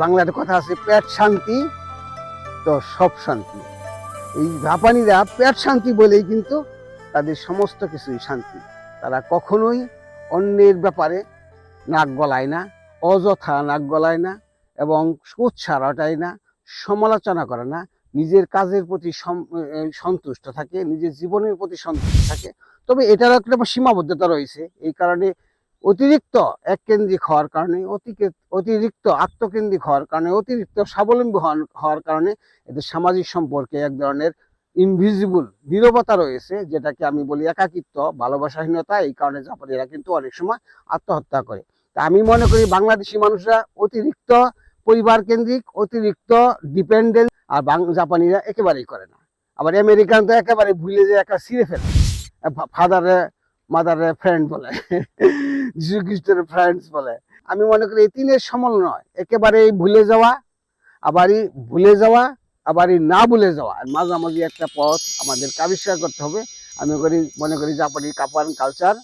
বাংলার কথা আছে, পেট শান্তি তো সব শান্তি। এই জাপানিরা পেট শান্তি বলেই কিন্তু তাদের সমস্ত কিছুই শান্তি। তারা কখনোই অন্যের ব্যাপারে নাক গলায় না, অযথা নাক গলায় না এবং উৎসাহ রটায় না, সমালোচনা করে না, নিজের কাজের প্রতি সন্তুষ্ট থাকে, নিজের জীবনের প্রতি সন্তুষ্ট থাকে। তবে এটার একটা সীমাবদ্ধতা রয়েছে। এই কারণে অতিরিক্ত এককেন্দ্রিক হওয়ার কারণে অতিরিক্ত আত্মকেন্দ্রিক হওয়ার কারণে, অতিরিক্ত স্বাবলম্বী হওয়ার- কারণে এদের সামাজিক সম্পর্কে এক ধরনের ইনভিজিবল নীরবতা রয়েছে, যেটাকে আমি বলি একাকিত্ব, ভালোবাসাহীনতা, এই কারণে জাপানিরা কিন্তু অনেক সময় আত্মহত্যা করে। তা আমি মনে করি বাংলাদেশি মানুষরা অতিরিক্ত পরিবার কেন্দ্রিক, অতিরিক্ত ডিপেন্ডেন্ট আর জাপানিরা একেবারেই করে না। আবার আমেরিকান তো একেবারে ভুলে যে একটা ছিঁড়ে ফেলে। ফাদারে মাদারে ফ্রেন্ড বলে যিশু খ্রিস্টের ফ্রেন্ডস বলে। আমি মনে করি এই তিনের সমল নয়। একেবারেই ভুলে যাওয়া, আবারই ভুলে যাওয়া, আবারই না ভুলে যাওয়া। আর মাঝামাঝি একটা পথ আমাদেরকে আবিষ্কার করতে হবে। আমি করি, মনে করি জাপানি কাপান কালচার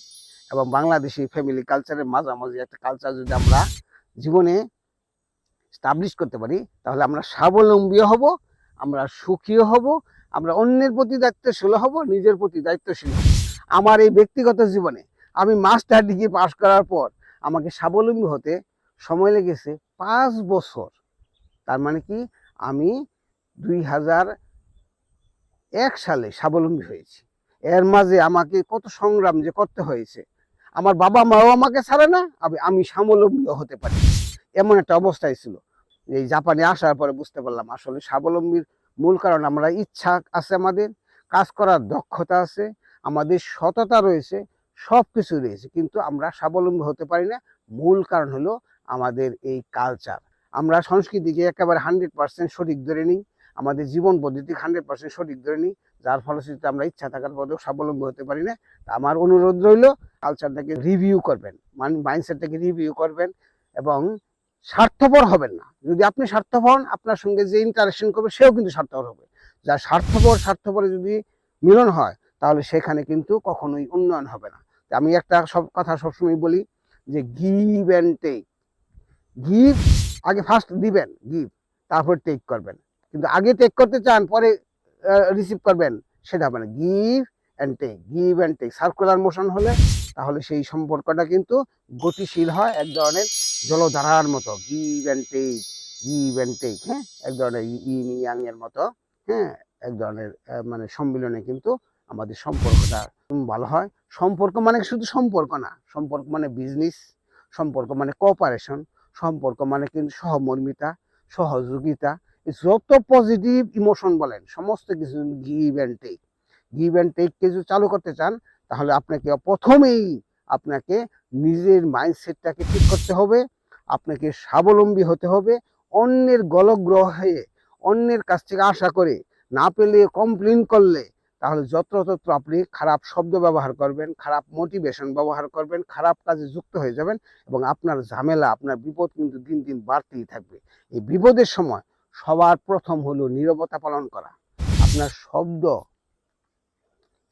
এবং বাংলাদেশি ফ্যামিলি কালচারের মাঝামাঝি একটা কালচার যদি আমরা জীবনে স্টাবলিশ করতে পারি, তাহলে আমরা স্বাবলম্বী হব, আমরা সুখীও হব, আমরা অন্যের প্রতি দায়িত্বশীল হব, নিজের প্রতি দায়িত্বশীল হব। আমার এই ব্যক্তিগত জীবনে। আমি মাস্টার ডিগ্রি পাশ করার পর আমাকে স্বাবলম্বী হতে সময় লেগেছে পাঁচ বছর। তার মানে কি? আমি দুই হাজার এক সালে স্বাবলম্বী হয়েছি। এর মাঝে আমাকে কত সংগ্রাম যে করতে হয়েছে। আমার বাবা মাও আমাকে ছাড়ে না, আমি আমি স্বাবলম্বীও হতে পারি। এমন একটা অবস্থায় ছিল। এই জাপানে আসার পরে বুঝতে পারলাম আসলে স্বাবলম্বীর মূল কারণ, আমরা ইচ্ছা আছে আমাদের, কাজ করার দক্ষতা আছে আমাদের সততা রয়েছে সব কিছু রয়েছে, কিন্তু আমরা স্বাবলম্বী হতে পারি না। মূল কারণ হলো আমাদের এই কালচার আমরা সংস্কৃতিকে একেবারে হান্ড্রেড পার্সেন্ট সঠিক ধরে নিই, আমাদের জীবন পদ্ধতি হান্ড্রেড পার্সেন্ট সঠিক ধরে নিই, যার ফলশ্রুতিতে আমরা ইচ্ছা থাকার পরেও স্বাবলম্বী হতে পারি না। আমার অনুরোধ রইল কালচারটাকে রিভিউ করবেন মানে মাইন্ডসেটটাকে রিভিউ করবেন এবং স্বার্থপর হবেন না। যদি আপনি স্বার্থপর হন, আপনার সঙ্গে যে ইন্টারাকশন করবে, সেও কিন্তু স্বার্থপর হবে। যা স্বার্থপর, স্বার্থপরে যদি মিলন হয় তাহলে সেখানে কিন্তু কখনোই উন্নয়ন হবে না। আমি একটা সব কথা সবসময় বলি যে গিভ অ্যান্ড টেক গিভ আগে ফার্স্ট দিবেন গিভ তারপর টেক করবেন। কিন্তু আগে টেক করতে চান, পরে রিসিভ করবেন, সেটা হবে না। Give and take give and take circular motion হলে তাহলে সেই সম্পর্কটা কিন্তু গতিশীল হয়, এক ধরনের জলধারার মতো। Give and take give and take হ্যাঁ? এক ধরনের ইন ইয়াং মতো হ্যাঁ? এক ধরনের মানে সম্মিলনে কিন্তু আমাদের সম্পর্কটা ভালো হয়। সম্পর্ক মানে শুধু সম্পর্ক না, সম্পর্ক মানে বিজনেস সম্পর্ক মানে কোঅপারেশন সম্পর্ক মানে কিন্তু সহমর্মিতা, সহযোগিতা যত পজিটিভ ইমোশন বলেন, সমস্ত কিছু give and take give and টেককে যদি চালু করতে চান, তাহলে আপনাকে প্রথমেই আপনাকে নিজের মাইন্ডসেটটাকে ঠিক করতে হবে, আপনাকে স্বাবলম্বী হতে হবে, অন্যের গলগ্রহে, অন্যের কাছ থেকে আশা করে, না পেলে কমপ্লেন করলে তাহলে যত্রতত্র আপনি খারাপ শব্দ ব্যবহার করবেন, খারাপ মোটিভেশন ব্যবহার করবেন, খারাপ কাজে যুক্ত হয়ে যাবেন এবং আপনার ঝামেলা, আপনার বিপদ কিন্তু দিন দিন বাড়তেই থাকবে। এই বিপদের সময় সবার প্রথম হলো নীরবতা পালন করা। আপনার শব্দ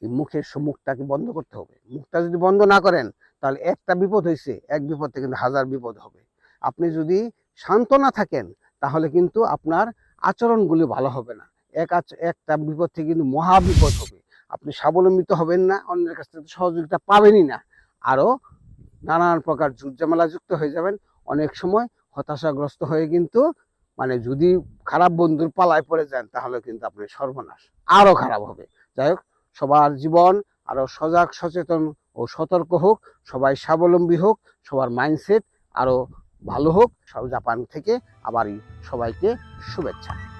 মুখের মুখটাকে বন্ধ করতে হবে। মুখটা যদি বন্ধ না করেন, তাহলে একটা বিপদ হয়েছে এক বিপদ থেকে কিন্তু হাজার বিপদ হবে। আপনি যদি শান্ত না থাকেন, তাহলে কিন্তু আপনার আচরণগুলি ভালো হবে না। এক একটা বিপদ থেকে কিন্তু মহা বিপদ হবে। আপনি স্বাবলম্বিত হবেন না, অন্যের কাছ থেকে সহযোগিতা পাবেনই না। আরও নানান প্রকার ঝুটঝামেলা যুক্ত হয়ে যাবেন। অনেক সময় হতাশাগ্রস্ত হয়ে কিন্তু মানে যদি খারাপ বন্ধুর পালায় পড়ে যান, তাহলে কিন্তু আপনি সর্বনাশ। আরও খারাপ হবে। যাই হোক, সবার জীবন আরও সজাগ, সচেতন ও সতর্ক হোক, সবাই স্বাবলম্বী হোক, সবার মাইন্ডসেট আরও ভালো হোক। সব জাপান থেকে আবারই সবাইকে শুভেচ্ছা।